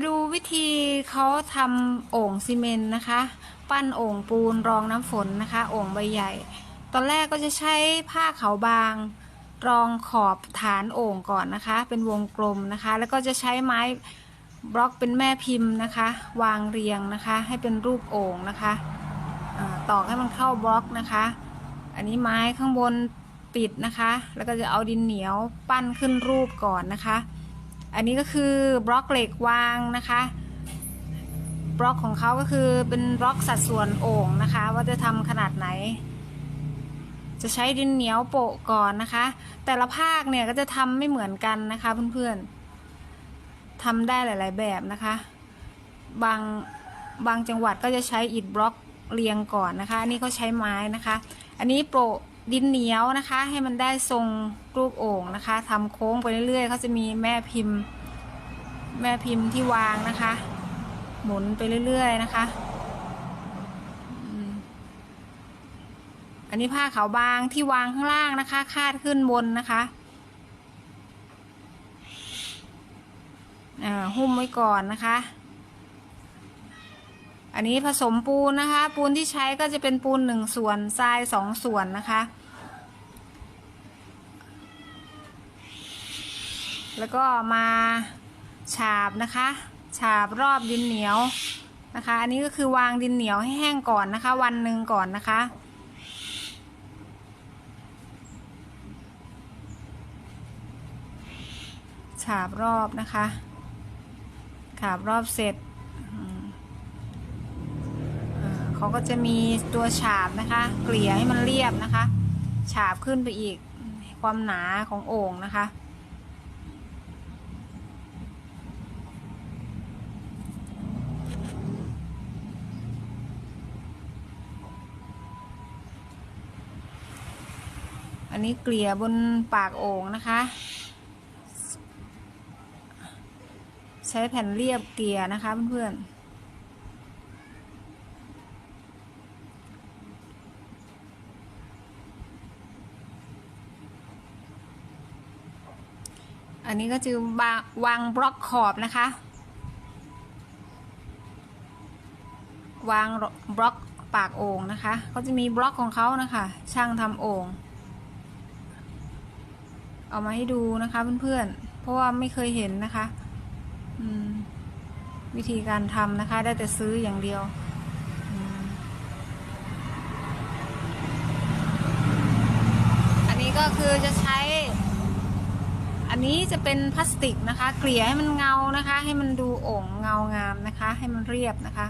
มาดูวิธีเขาทำโอ่งซีเมนต์นะคะ ปั้นโอ่งปูนรองน้ำฝนนะคะโอ่งใบใหญ่ ตอนแรกก็จะใช้ผ้าขาวบาง รองขอบฐานโอ่งก่อนนะคะ เป็นวงกลมนะคะ แล้วก็จะใช้ไม้บล็อกเป็นแม่พิมพ์นะคะ วางเรียงนะคะ ให้เป็นรูปโอ่งนะคะอ่าตอกให้มันเข้าบล็อกนะคะ อันนี้ไม้ข้างบนปิดนะคะ แล้วก็จะเอาดินเหนียวปั้นขึ้นรูปก่อนนะคะ อันนี้ก็คือบล็อกเหล็กวางนะคะ บล็อกของเขาก็คือเป็นบล็อกสัดส่วนโอ่งนะคะ ว่าจะทำขนาดไหน จะใช้ดินเหนียวโปะก่อนนะคะ แต่ละภาคเนี่ยก็จะทำไม่เหมือนกันนะคะเพื่อนๆทำได้หลาย ๆ แบบนะคะ บางบางจังหวัดก็จะใช้อิฐบล็อกเรียงก่อนนะคะ อันนี้เขาใช้ไม้นะคะ อันนี้โปะ ดินเหนียวนะคะ ให้มันได้ทรงรูปโอ่งนะคะทำโค้งไปเรื่อยๆเขาจะมีแม่พิมพ์ แม่พิมพ์ที่วางนะคะ หมุนไปเรื่อยๆนะคะอันนี้ผ้าขาวบางที่วางข้างล่างนะคะ คาดขึ้นบนนะคะอ่าหุ้มไว้ก่อนนะคะ อันนี้ผสมปูนนะคะ ปูนที่ใช้ก็จะเป็นปูนหนึ่งส่วนทรายสองส่วนนะคะ แล้วก็มาฉาบนะคะ ฉาบรอบดินเหนียวนะคะ อันนี้ก็คือวางดินเหนียวให้แห้งก่อนนะคะ วันหนึ่งก่อนนะคะฉาบรอบนะคะฉาบรอบเสร็จ เขาก็จะมีตัวฉาบนะคะ เกลี่ยให้มันเรียบนะคะ ฉาบขึ้นไปอีกความหนาของโอ่งนะคะ อันนี้เกลี่ยบนปากโอ่งนะคะ ใช้แผ่นเรียบเกลี่ยนะคะเพื่อนๆ อันนี้ก็จะวางบล็อกขอบนะคะ วางบล็อกปากโอ่งนะคะเขาจะมีบล็อกของเขานะคะ ช่างทำโอ่งเอามาให้ดูนะคะเพื่อนๆ เพราะว่าไม่เคยเห็นนะคะวิธีการทำนะคะ ได้แต่ซื้ออย่างเดียวอันนี้ก็คือจะใช้ นนี้จะเป็นพลาสติกนะคะ เกลี่ยให้มันเงานะคะ ให้มันดูโอ่งเงางามนะคะ ให้มันเรียบนะคะ